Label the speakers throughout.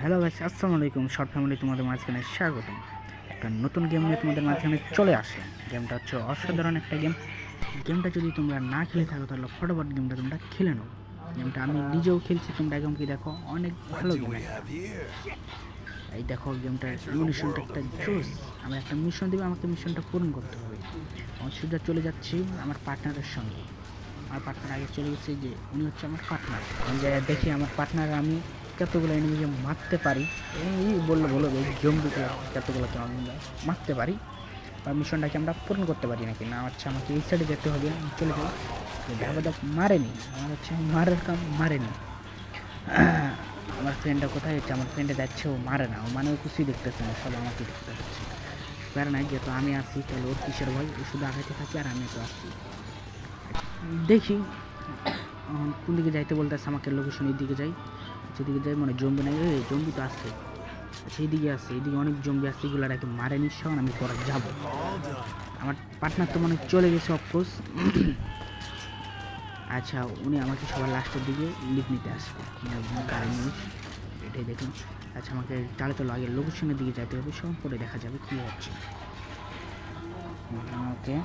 Speaker 1: Hello ভাই আসসালামু আলাইকুম শর্ট ফ্যামিলি তোমাদের মাঝখানে স্বাগতম। একটা নতুন গেম নিয়ে তোমাদের মাঝখানে চলে আসে। গেমটা হচ্ছে অসাধারণ একটা গেম গেমটা যদি তোমরা না খেলে থাকো, তাহলে ফটোফট গেমটা তোমরা খেলে নাও। গেমটা আমি নিজেও খেলছি, তোমরা একদম কি দেখো? অনেক ভালো গেম এই দেখো গেমটার মিশনটা একটা জোস আমার একটা মিশন দেবে, আমাকে মিশনটা পূরণ করতে হবে। আমার সোজা চলে যাচ্ছি, আমার পার্টনারের সঙ্গে। আমার পার্টনার আগে চলে গেছে যে, উনি হচ্ছে আমার পার্টনার আমি দেখি, আমার পার্টনার আমি কতগুলো এনিমিকে মারতে পারি? এই বলল বলো এই জম্বিকে কতগুলোকে আমি মারতে পারি? বা মিশনটাকে আমরা পূরণ করতে পারি নাকি? না, হচ্ছে আমাকে এই সাইডে যেতে হবে চলে যাই। ধাবা ধাপ মারেনি, আমার হচ্ছে মারার কাম মারেনি। আমার ফ্রেন্ডটা কোথায় হচ্ছে আমার ফ্রেন্ডে যাচ্ছে, ও মারে না, ও মানে ও কিছুই দেখতেছে না সব আমাকে দেখতে হচ্ছে প্যারা নাই, যেহেতু আমি আসি তাহলে ওর কিসের ভয়? ও শুধু আগাইতে থাকি আর আমি তো আসছি দেখি কোন দিকে যাইতে বলতেছে, আমাকে লোকেশনের দিকে যাই। যেদিকে যাই মানে জম্বি এই জম্বি তো আসছে সেই দিকে আসছে এইদিকে অনেক জম্বি আসছে এগুলো আগে মারে নিস আমি পরে যাব। আমার পার্টনার তো মানে চলে গেছে অফকোর্স আচ্ছা উনি আমাকে সবার লাস্টের দিকে লিপ নিতে আসবে। গাড়ি নিয়ে এটাই দেখুন। আচ্ছা আমাকে চলো আগে লোকেশনের দিকে যেতে হবে, সব পরে দেখা যাবে কী হচ্ছে। ওকে।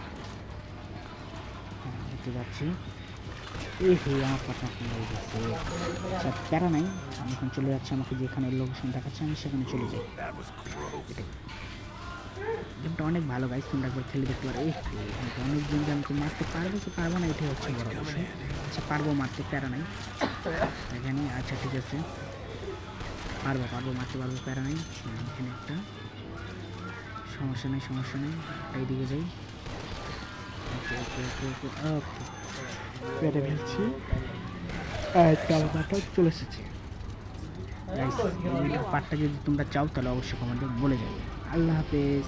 Speaker 1: যাচ্ছি এই আমার কথা হয়ে গেছে? আচ্ছা প্যারা নাই। আমি এখন চলে যাচ্ছি আমাকে যেখানে লোকেশন দেখাচ্ছে আমি সেখানে চলে যাই। গেমটা অনেক ভালো গাইস তোমরা একবার খেলে দেখতে পারো। এই আমি তো অনেক গেম আমাকে মারতে পারব কি পারব না এটাই হচ্ছে বড় বিষয় আচ্ছা পারব মারতে প্যারা নাই। এখানে আচ্ছা ঠিক আছে। পারব পারব মারতে পারব প্যারা নাই। হ্যাঁ, এখানে একটা। সমস্যা নেই সমস্যা নেই। এইদিকে যাই। ওকে ওকে ওকে ওকে ওকে। পেটে ফেলছি। চলে এসেছি। পার্টটা যদি তোমরা চাও, তাহলে অবশ্যই কমেন্টে বলে যাবে। আল্লাহ হাফেজ।